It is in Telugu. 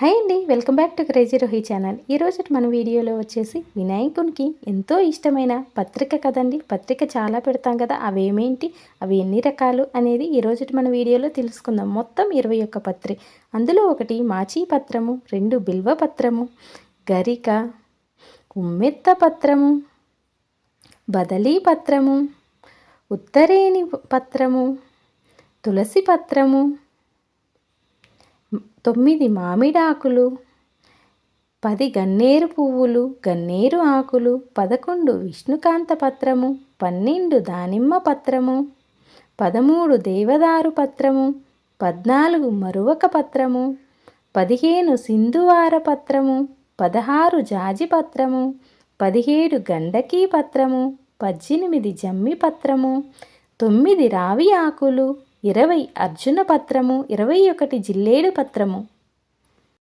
హాయ్ అండి welcome back to crazy Rohi channel. ఈరోజు మన వీడియోలో వచ్చేసి వినాయకునికి ఎంతో ఇష్టమైన పత్రిక కదండి. పత్రిక చాలా పెడతాం కదా అవేమేంటి అవి ఎన్ని రకాలు అనేది ఈరోజు మన వీడియోలో తెలుసుకుందాం. మొత్తం ఇరవై ఒక్క పత్రి. అందులో ఒకటి మాచీ పత్రము రెండు బిల్వ పత్రము గరిక ఉమ్మెత్త పత్రము బదలీ పత్రము ఉత్తరేణి పత్రము తులసి పత్రము తొమ్మిది మామిడాకులు పది గన్నేరు పువ్వులు గన్నేరు ఆకులు పదకొండు విష్ణుకాంత పత్రము పన్నెండు దానిమ్మ పత్రము పదమూడు దేవదారు పత్రము పద్నాలుగు మరువక పత్రము పదిహేను సింధువార పత్రము పదహారు జాజి పత్రము పదిహేడు గండకీ పత్రము పద్దెనిమిది జమ్మి పత్రము తొమ్మిది రావి ఆకులు ఇరవై అర్జున పత్రము ఇరవై ఒకటి జిల్లేడు పత్రము.